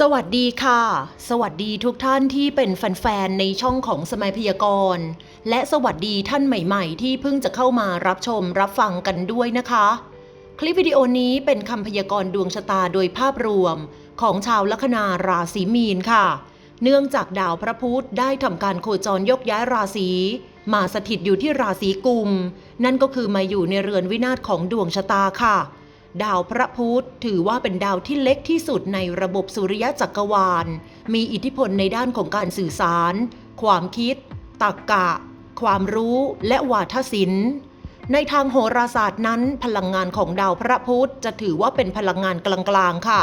สวัสดีค่ะ สวัสดีทุกท่านที่เป็นแฟนๆในช่องของสมัยพยากรณ์ และสวัสดีท่านใหม่ๆ ที่เพิ่งจะเข้ามารับชมรับฟังกันด้วยนะคะ คลิปวิดีโอนี้เป็นคำพยากรณ์ดวงชะตาโดยภาพรวม ของชาวลัคนาราศีมีนค่ะ เนื่องจากดาวพระพุธได้ทำการโคจรยกย้ายราศีมาสถิตอยู่ที่ราศีกุม นั่นก็คือมาอยู่ในเรือนวินาศของดวงชะตาค่ะ ดาวพระพุธถือว่าเป็นดาวที่เล็กที่สุดในระบบสุริยะจักรวาล มีอิทธิพลในด้านของการสื่อสาร ความคิด ตรรกะ ความรู้และวาทศิลป์ในทางโหราศาสตร์นั้น พลังงานของดาวพระพุธจะถือว่าเป็นพลังงานกลางๆค่ะ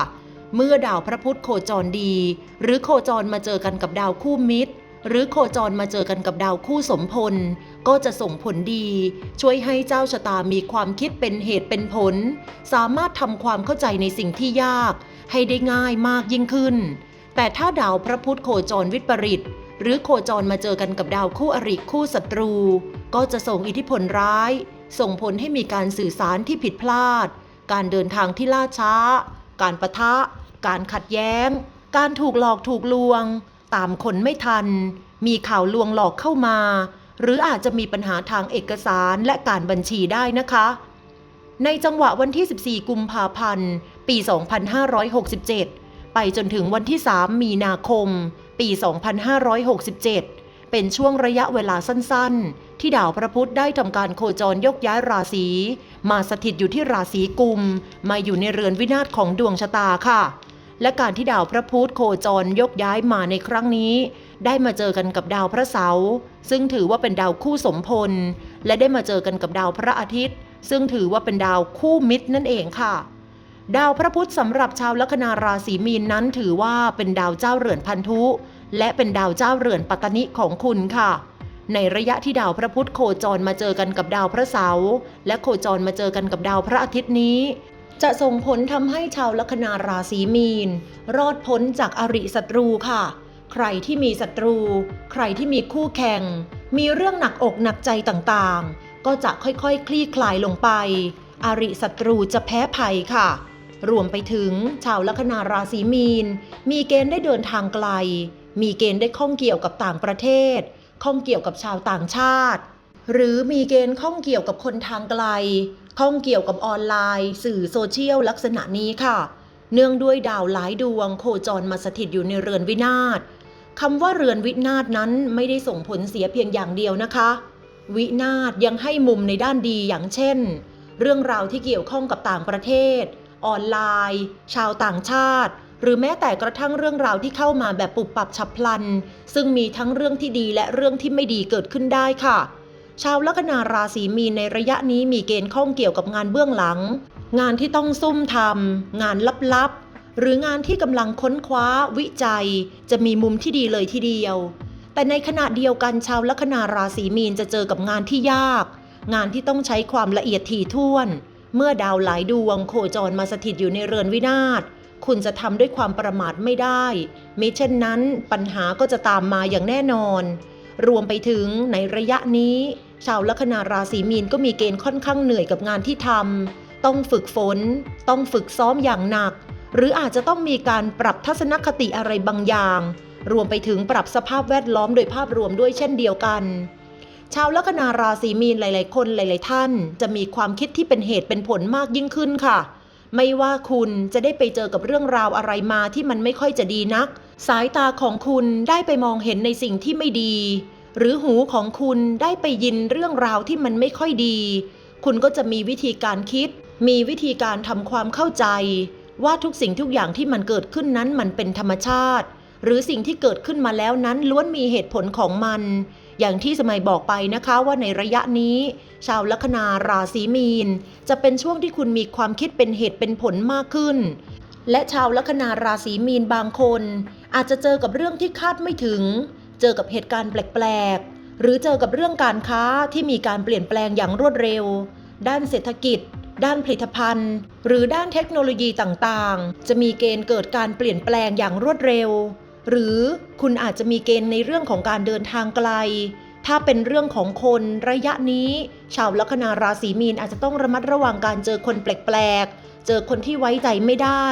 เมื่อดาวพระพุธโคจรดี หรือโคจรมาเจอกันกับดาวคู่มิตร หรือโคจรมาเจอกันกับดาวคู่สมพล ก็จะส่งผลดี ช่วยให้เจ้าชะตามีความคิดเป็นเหตุเป็นผล สามารถทำความเข้าใจในสิ่งที่ยาก ให้ได้ง่ายมากยิ่งขึ้น แต่ถ้าดาวพระพุธโคจรวิปริตหรือโคจรมาเจอกันกับดาวคู่อริคู่ศัตรู ก็จะส่งอิทธิพลร้าย ส่งผลให้มีการสื่อสารที่ผิดพลาด การเดินทางที่ล่าช้า การประทะ การขัดแย้ง การถูกหลอกถูกลวง ตามคนไม่ทัน มีข่าวลวงหลอกเข้ามา หรืออาจจะมีปัญหาทางเอกสารและการบัญชีได้นะคะ ในจังหวะวันที่ 14 กุมภาพันธ์ ปี 2567 ไปจนถึงวันที่ 3 มีนาคม ปี 2567 เป็นช่วงระยะเวลาสั้นๆ ที่ดาวพระพุธได้ทำการโคจรยกย้ายราศี มาสถิตอยู่ที่ราศีกุม มาอยู่ในเรือนวินาศของดวงชะตาค่ะ และการที่ดาวพระพุธโคจรยกย้ายมาในครั้งนี้ ได้มาเจอกันกับดาวพระเสาร์ซึ่งถือว่าเป็นดาวคู่สมพล และได้มาเจอกันกับดาวพระอาทิตย์ ซึ่งถือว่าเป็นดาวคู่มิตรนั่นเองค่ะ ดาวพระพุธสำหรับชาวลัคนาราศีมีนนั้นถือว่าเป็นดาวเจ้าเรือนพันธุ และเป็นดาวเจ้าเรือนปัตตนิของคุณค่ะในระยะที่ดาวพระพุธโคจรมาเจอกันกับดาวพระเสาร์และโคจรมาเจอกันกับดาวพระอาทิตย์นี้ จะส่งผลทำให้ชาวลัคนาราศีมีน รอดพ้นจากอริศัตรูค่ะ ใครที่มีศัตรู ใครที่มีคู่แข่ง มีเรื่องหนักอกหนักใจต่างๆ ก็จะค่อยๆคคลี่คลายลงไป อริศัตรูจะแพ้ภัยค่ะ รวมไปถึงชาวลัคนาราศีมีน มีเกณฑ์ได้เดินทางไกล มีเกณฑ์ได้ข้องเกี่ยวกับต่างประเทศ ข้องเกี่ยวกับชาวต่างชาติ หรือมีเกณฑ์ข้องเกี่ยวกับคนทางไกล ข้องเกี่ยวกับออนไลน์ สื่อโซเชียลลักษณะนี้ค่ะ เนื่องด้วยดาวหลายดวงโคจรมาสถิตอยู่ในเรือนวินาศคำว่าเรือนวินาศนั้นไม่ได้ส่งผลเสียเพียงอย่างเดียวนะคะ วินาศยังให้มุมในด้านดีอย่างเช่น เรื่องราวที่เกี่ยวข้องกับต่างประเทศ ออนไลน์ ชาวต่างชาติ หรือแม้แต่กระทั่งเรื่องราวที่เข้ามาแบบปุบปับฉับพลัน ซึ่งมีทั้งเรื่องที่ดีและเรื่องที่ไม่ดีเกิดขึ้นได้ค่ะ ชาวลัคนาราศีมีนในระยะนี้มีเกณฑ์ข้องเกี่ยวกับงานเบื้องหลัง งานที่ต้องซุ่มทำงานลับๆ หรืองานที่กำลังค้นคว้า วิจัย จะมีมุมที่ดีเลยทีเดียว แต่ในขณะเดียวกันชาวลัคนาราศีมีนจะเจอกับงานที่ยาก งานที่ต้องใช้ความละเอียดถี่ถ้วน เมื่อดาวหลายดวงโคจรมาสถิตอยู่ในเรือนวินาศคุณจะทำด้วยความประมาทไม่ได้มิเช่นนั้นปัญหาก็จะตามมาอย่างแน่นอน รวมไปถึงในระยะนี้ ชาวลัคนาราศีมีนก็มีเกณฑ์ค่อนข้างเหนื่อยกับงานที่ทำต้องฝึกฝน ต้องฝึกซ้อมอย่างหนัก หรืออาจจะต้องมีการปรับทัศนคติอะไรบางอย่าง รวมไปถึงปรับสภาพแวดล้อมโดยภาพรวมด้วยเช่นเดียวกัน ชาวลัคนาราศีมีนหลาย ๆ คนหลาย ๆ ท่าน จะมีความคิดที่เป็นเหตุเป็นผลมากยิ่งขึ้นค่ะ ไม่ว่าคุณจะได้ไปเจอกับเรื่องราวอะไรมาที่มันไม่ค่อยจะดีนัก สายตาของคุณได้ไปมองเห็นในสิ่งที่ไม่ดี หรือหูของคุณได้ไปยินเรื่องราวที่มันไม่ค่อยดี คุณก็จะมีวิธีการคิด มีวิธีการทำความเข้าใจ ว่าทุกสิ่งทุกอย่างที่มันเกิดขึ้นนั้นมันเป็นธรรมชาติ หรือสิ่งที่เกิดขึ้นมาแล้วนั้นล้วนมีเหตุผลของมัน อย่างที่สมัยบอกไปนะคะว่าในระยะนี้ ชาวลัคนาราศีมีน จะเป็นช่วงที่คุณมีความคิดเป็นเหตุเป็นผลมากขึ้น และชาวลัคนาราศีมีนบางคน อาจจะเจอกับเรื่องที่คาดไม่ถึง เจอกับเหตุการณ์แปลกๆ หรือเจอกับเรื่องการค้าที่มีการเปลี่ยนแปลงอย่างรวดเร็ว ด้านเศรษฐกิจด้านผลิตภัณฑ์ หรือด้านเทคโนโลยีต่างๆ จะมีเกณฑ์เกิดการเปลี่ยนแปลงอย่างรวดเร็ว หรือคุณอาจจะมีเกณฑ์ในเรื่องของการเดินทางไกล ถ้าเป็นเรื่องของคนระยะนี้ ชาวลัคนาราศีมีนอาจจะต้องระมัดระวังการเจอคนแปลกๆ เจอคนที่ไว้ใจไม่ได้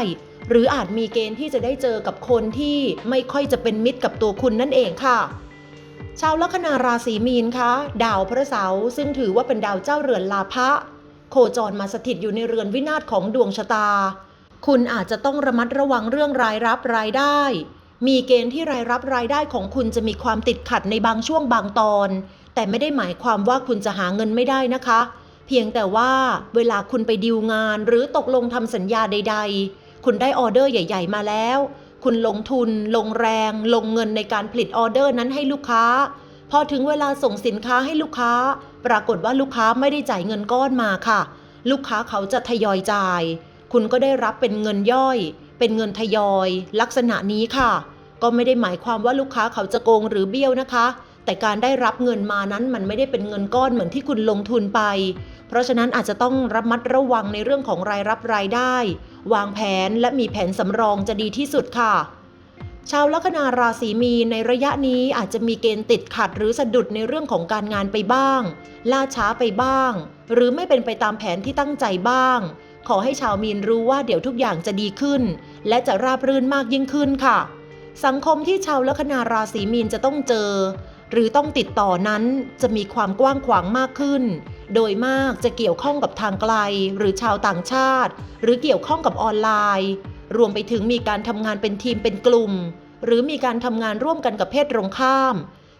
หรืออาจมีเกณฑ์ที่จะได้เจอกับคนที่ไม่ค่อยจะเป็นมิตรกับตัวคุณนั่นเองค่ะ ชาวลัคนาราศีมีนคะดาวพระเสาร์ซึ่งถือว่าเป็นดาวเจ้าเรือนลาภะโคจรมาสถิตอยู่ในเรือนวินาศของดวงชะตา คุณอาจจะต้องระมัดระวังเรื่องรายรับรายได้ มีเกณฑ์ที่รายรับรายได้ของคุณจะมีความติดขัดในบางช่วงบางตอน แต่ไม่ได้หมายความว่าคุณจะหาเงินไม่ได้นะคะ เพียงแต่ว่าเวลาคุณไปดีลงานหรือตกลงทำสัญญาใด ๆ คุณได้ออเดอร์ใหญ่ ๆ มาแล้ว คุณลงทุน ลงแรง ลงเงินในการผลิตออเดอร์นั้นให้ลูกค้า พอถึงเวลาส่งสินค้าให้ลูกค้า ปรากฏว่าลูกค้าไม่ได้จ่ายเงินก้อนมาค่ะ ลูกค้าเขาจะทยอยจ่าย คุณก็ได้รับเป็นเงินย่อย เป็นเงินทยอย ลักษณะนี้ค่ะ ก็ไม่ได้หมายความว่าลูกค้าเขาจะโกงหรือเบี้ยวนะคะ แต่การได้รับเงินมานั้นมันไม่ได้เป็นเงินก้อนเหมือนที่คุณลงทุนไป เพราะฉะนั้นอาจจะต้องระมัดระวังในเรื่องของรายรับรายได้ วางแผนและมีแผนสำรองจะดีที่สุดค่ะชาวลัคนาราศีมีนในระยะนี้อาจจะมีเกณฑ์ติดขัดหรือสะดุดในเรื่องของการงานไปบ้าง ล่าช้าไปบ้าง หรือไม่เป็นไปตามแผนที่ตั้งใจบ้าง ขอให้ชาวมีนรู้ว่าเดี๋ยวทุกอย่างจะดีขึ้น และจะราบรื่นมากยิ่งขึ้นค่ะ สังคมที่ชาวลัคนาราศีมีนจะต้องเจอ หรือต้องติดต่อนั้นจะมีความกว้างขวางมากขึ้น โดยมากจะเกี่ยวข้องกับทางไกล หรือชาวต่างชาติ หรือเกี่ยวข้องกับออนไลน์ รวมไปถึงมีการทำงานเป็นทีมเป็นกลุ่ม หรือมีการทำงานร่วมกันกับเพศตรงข้าม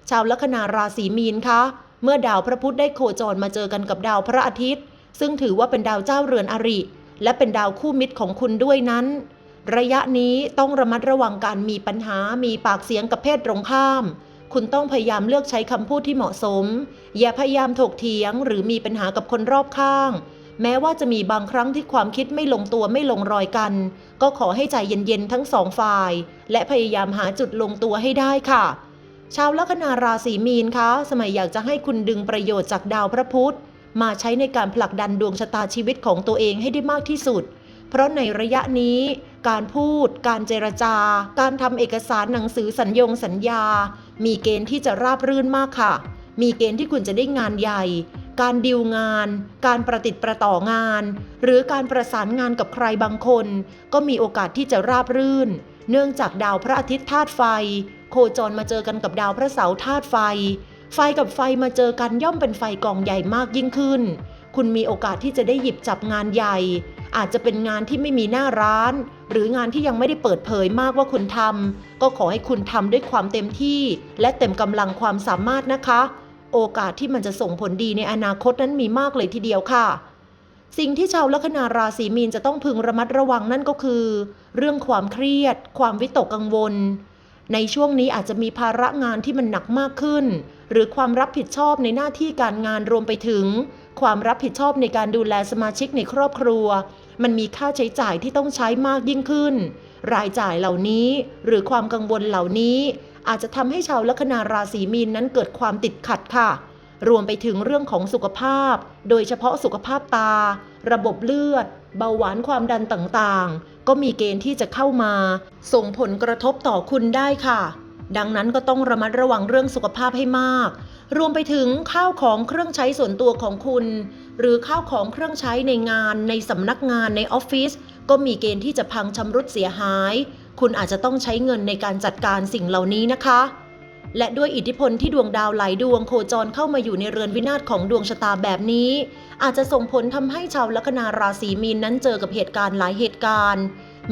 ชาวลัคนาราศีมีนคะเมื่อดาวพระพุธได้โคจรมาเจอกันกับดาวพระอาทิตย์ ซึ่งถือว่าเป็นดาวเจ้าเรือนอริ และเป็นดาวคู่มิตรของคุณด้วยนั้น ระยะนี้ต้องระมัดระวังการมีปัญหา มีปากเสียงกับเพศตรงข้าม คุณต้องพยายามเลือกใช้คำพูดที่เหมาะสม อย่าพยายามถกเถียงหรือมีปัญหากับคนรอบข้าง แม้ว่าจะมีบางครั้งที่ความคิดไม่ลงตัวไม่ลงรอยกัน ก็ขอให้ใจเย็นๆทั้งสองฝ่าย และพยายามหาจุดลงตัวให้ได้ค่ะ ชาวลัคนาราศีมีนคะสมัยอยากจะให้คุณดึงประโยชน์จากดาวพระพุธมาใช้ในการผลักดันดวงชะตาชีวิตของตัวเองให้ได้มากที่สุด เพราะในระยะนี้การพูด การเจรจา การทำเอกสารหนังสือสัญญงสัญญา มีเกณฑ์ที่จะราบรื่นมากค่ะ มีเกณฑ์ที่คุณจะได้งานใหญ่ การดิวงาน การประติดประต่องาน หรือการประสานงานกับใครบางคน ก็มีโอกาสที่จะราบรื่น เนื่องจากดาวพระอาทิตย์ธาตุไฟ โคจรมาเจอกันกับดาวพระเสาร์ธาตุไฟ ไฟกับไฟมาเจอกันย่อมเป็นไฟกองใหญ่มากยิ่งขึ้น คุณมีโอกาสที่จะได้หยิบจับงานใหญ่ อาจจะเป็นงานที่ไม่มีหน้าร้าน หรืองานที่ยังไม่ได้เปิดเผยมากว่าคุณทำก็ขอให้คุณทำด้วยความเต็มที่ และเต็มกำลังความสามารถนะคะ โอกาสที่มันจะส่งผลดีในอนาคตนั้นมีมากเลยทีเดียวค่ะ สิ่งที่ชาวลัคนาราศีมีนจะต้องพึงระมัดระวังนั่นก็คือ เรื่องความเครียด ความวิตกกังวล ในช่วงนี้อาจจะมีภาระงานที่มันหนักมากขึ้น หรือความรับผิดชอบในหน้าที่การงานรวมไปถึง ความรับผิดชอบในการดูแลสมาชิกในครอบครัว มันมีค่าใช้จ่ายที่ต้องใช้มากยิ่งขึ้น รายจ่ายเหล่านี้หรือความกังวลเหล่านี้ อาจจะทำให้ชาวลัคนาราศีมีนนั้นเกิดความติดขัดค่ะ รวมไปถึงเรื่องของสุขภาพ โดยเฉพาะสุขภาพตา ระบบเลือด เบาหวานความดันต่างๆ ก็มีเกณฑ์ที่จะเข้ามา ส่งผลกระทบต่อคุณได้ค่ะดังนั้นก็ต้องระมัดระวังเรื่องสุขภาพให้มาก รวมไปถึงข้าวของเครื่องใช้ส่วนตัวของคุณ หรือข้าวของเครื่องใช้ในงานในสำนักงานในออฟฟิศก็มีเกณฑ์ที่จะพังชำรุดเสียหาย คุณอาจจะต้องใช้เงินในการจัดการสิ่งเหล่านี้นะคะ และด้วยอิทธิพลที่ดวงดาวหลายดวงโคจรเข้ามาอยู่ในเรือนวินาศของดวงชะตาแบบนี้ อาจจะส่งผลทำให้ชาวลัคนาราศีมีนนั้นเจอกับเหตุการณ์หลายเหตุการณ์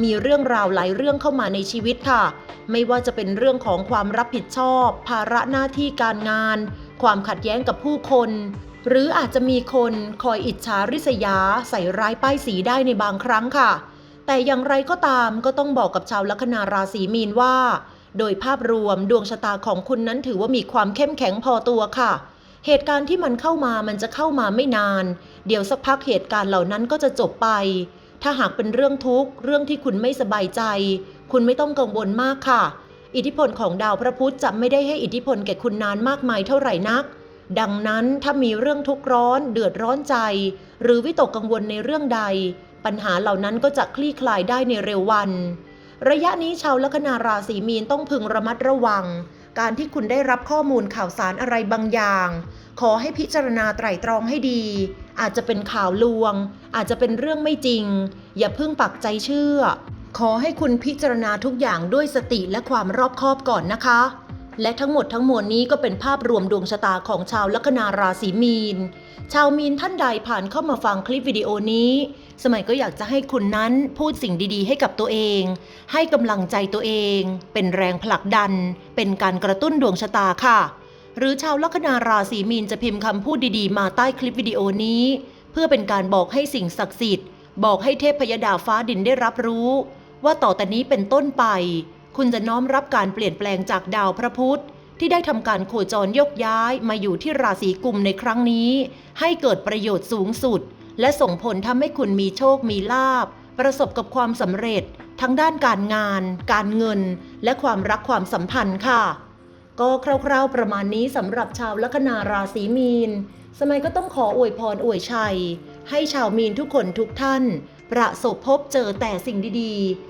มีเรื่องราวหลายเรื่องเข้ามาในชีวิตค่ะ ไม่ว่าจะเป็นเรื่องของความรับผิดชอบ ภาระหน้าที่การงาน ความขัดแย้งกับผู้คน หรืออาจจะมีคนคอยอิจฉาริษยาใส่ร้ายป้ายสีได้ในบางครั้งค่ะ แต่อย่างไรก็ตามก็ต้องบอกกับชาวลัคนาราศีมีนว่า โดยภาพรวมดวงชะตาของคุณนั้นถือว่ามีความเข้มแข็งพอตัวค่ะ เหตุการณ์ที่มันเข้ามามันจะเข้ามาไม่นาน เดี๋ยวสักพักเหตุการณ์เหล่านั้นก็จะจบไป ถ้าหากเป็นเรื่องทุกข์เรื่องที่คุณไม่สบายใจ คุณไม่ต้องกังวลมากค่ะ อิทธิพลของดาวพระพุธจะไม่ได้ให้อิทธิพลแก่คุณนานมากมายเท่าไหร่นัก ดังนั้นถ้ามีเรื่องทุกข์ร้อน เดือดร้อนใจ หรือวิตกกังวลในเรื่องใด ปัญหาเหล่านั้นก็จะคลี่คลายได้ในเร็ววัน ระยะนี้ชาวลัคนาราศีมีนต้องพึงระมัดระวัง การที่คุณได้รับข้อมูลข่าวสารอะไรบางอย่าง ขอให้พิจารณาไตร่ตรองให้ดี อาจจะเป็นข่าวลวง อาจจะเป็นเรื่องไม่จริง อย่าเพิ่งปักใจเชื่อ ขอให้คุณพิจารณาทุกอย่างด้วยสติและความรอบคอบก่อนนะคะ และทั้งหมดทั้งมวลนี้ก็เป็นภาพรวมดวงชะตาของชาวลัคนาราศีมีน ชาวมีนท่านใดผ่านเข้ามาฟังคลิปวิดีโอนี้ สมัยก็อยากจะให้คุณนั้นพูดสิ่งดีๆ ให้กับตัวเอง ให้กำลังใจตัวเอง เป็นแรงผลักดัน เป็นการกระตุ้นดวงชะตาค่ะ หรือชาวลัคนาราศีมีนจะพิมพ์คำพูดดีๆ มาใต้คลิปวิดีโอนี้ เพื่อเป็นการบอกให้สิ่งศักดิ์สิทธิ์ บอกให้เทพพยดาฟ้าดินได้รับรู้ ว่าต่อแต่นี้เป็นต้นไป คุณจะน้อมรับการเปลี่ยนแปลงจากดาวพระพุธที่ได้ทำการโคจรยกย้ายมาอยู่ที่ราศีกุมในครั้งนี้ ให้เกิดประโยชน์สูงสุด และส่งผลทำให้คุณมีโชคมีลาบ ประสบกับความสำเร็จ ทั้งด้านการงาน การเงิน และความรักความสัมพันธ์ค่ะ ก็คร่าวๆประมาณนี้สำหรับชาวลัคนาราศีมีน สมัยก็ต้องขออวยพรอวยชัย ให้ชาวมีนทุกคนทุกท่าน ประสบพบเจอแต่สิ่งดีๆ